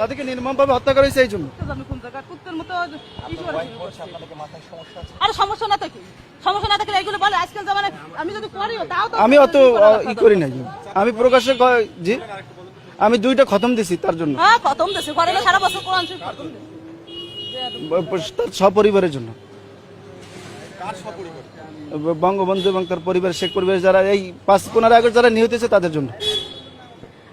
তাদেরকে নির্মমভাবে হত্যা করা হয়েছে এই জন্য। আরে সমস্যা না তো কি সমস্যা না থাকলে এইগুলো বলে আজকাল জামানে আমি যদি করিও তাও তো আমি অত ই করি নাই। আমি প্রকাশ্যে জি? আমি দুইটা খতম দিছি তার জন্য। হ্যাঁ খতম দেশে ঘরে সারা বছর কোরআন শরীফ খতম ব- তার সপরিবারের জন্য। বঙ্গবন্ধু এবং তার পরিবার শেখ পরিবার যারা এই পাঁচ পনেরো আগস্ট যারা নিহত হয়েছে তাদের জন্য।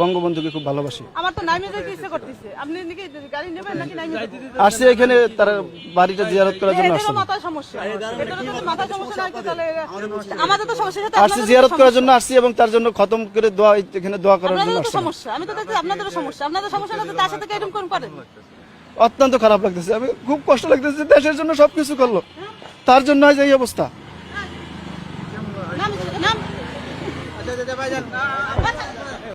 বঙ্গবন্ধুকে খুব ভালোবাসি। আমার তো নাইমে যেতে ইচ্ছে করতেছে। আপনি নাকি গাড়ি নেবেন নাকি নাইমে যাবেন? এখানে তার বাড়িটা জিয়ারত করার জন্য আসছি। সমস্যা। না তাহলে আমাদের তো সমস্যা সাথে আসছি জিয়ারত করার জন্য আসছি এবং তার জন্য খতম করে দোয়া এখানে দোয়া করার জন্য সমস্যা। আমি তো আপনাদেরও সমস্যা। আপনাদের সমস্যা না তো তার সাথে এরকম কোন করেন অত্যন্ত খারাপ লাগতেছে। আমি খুব কষ্ট লাগতেছে দেশের জন্য সবকিছু করল। তার জন্য আজ এই অবস্থা। নাম নাম